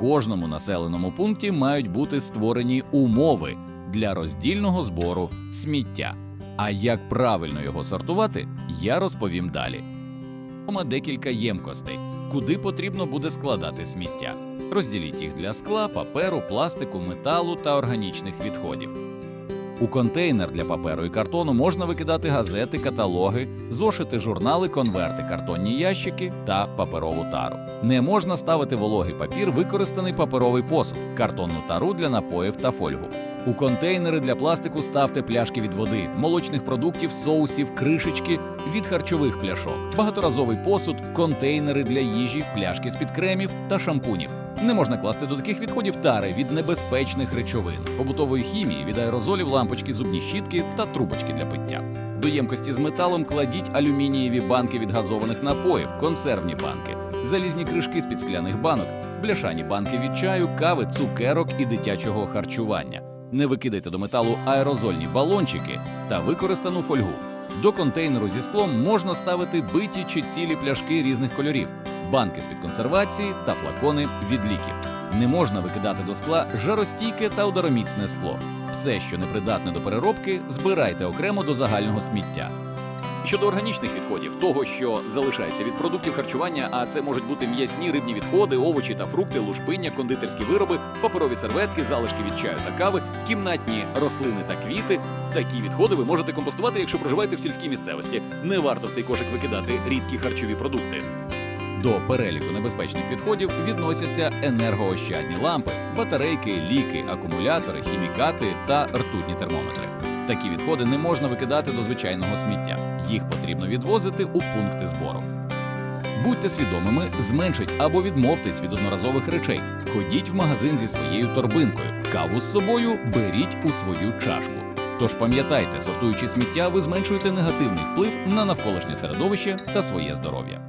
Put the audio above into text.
кожному населеному пункті мають бути створені умови для роздільного збору сміття. А як правильно його сортувати, я розповім далі. Дома декілька ємкостей, куди потрібно буде складати сміття. Розділіть їх для скла, паперу, пластику, металу та органічних відходів. У контейнер для паперу і картону можна викидати газети, каталоги, зошити, журнали, конверти, картонні ящики та паперову тару. Не можна ставити вологий папір, використаний паперовий посуд, картонну тару для напоїв та фольгу. У контейнери для пластику ставте пляшки від води, молочних продуктів, соусів, кришечки від харчових пляшок, багаторазовий посуд, контейнери для їжі, пляшки з-під кремів та шампунів. Не можна класти до таких відходів тари від небезпечних речовин, побутової хімії, від аерозолів, лампочки, зубні щітки та трубочки для пиття. До ємкості з металом кладіть алюмінієві банки від газованих напоїв, консервні банки, залізні кришки з-під скляних банок, бляшані банки від чаю, кави, цукерок і дитячого харчування. Не викидайте до металу аерозольні балончики та використану фольгу. До контейнеру зі склом можна ставити биті чи цілі пляшки різних кольорів, банки з-під консервації та флакони від ліків. Не можна викидати до скла жаростійке та удароміцне скло. Все, що непридатне до переробки, збирайте окремо до загального сміття. Щодо органічних відходів, того, що залишається від продуктів харчування, а це можуть бути м'ясні рибні відходи, овочі та фрукти, лушпиння, кондитерські вироби, паперові серветки, залишки від чаю та кави, кімнатні рослини та квіти. Такі відходи ви можете компостувати, якщо проживаєте в сільській місцевості. Не варто в цей кошик викидати рідкі харчові продукти. До переліку небезпечних відходів відносяться енергоощадні лампи, батарейки, ліки, акумулятори, хімікати та ртутні термометри. Такі відходи не можна викидати до звичайного сміття. Їх потрібно відвозити у пункти збору. Будьте свідомими, зменшіть або відмовтесь від одноразових речей. Ходіть в магазин зі своєю торбинкою. Каву з собою беріть у свою чашку. Тож пам'ятайте, сортуючи сміття, ви зменшуєте негативний вплив на навколишнє середовище та своє здоров'я.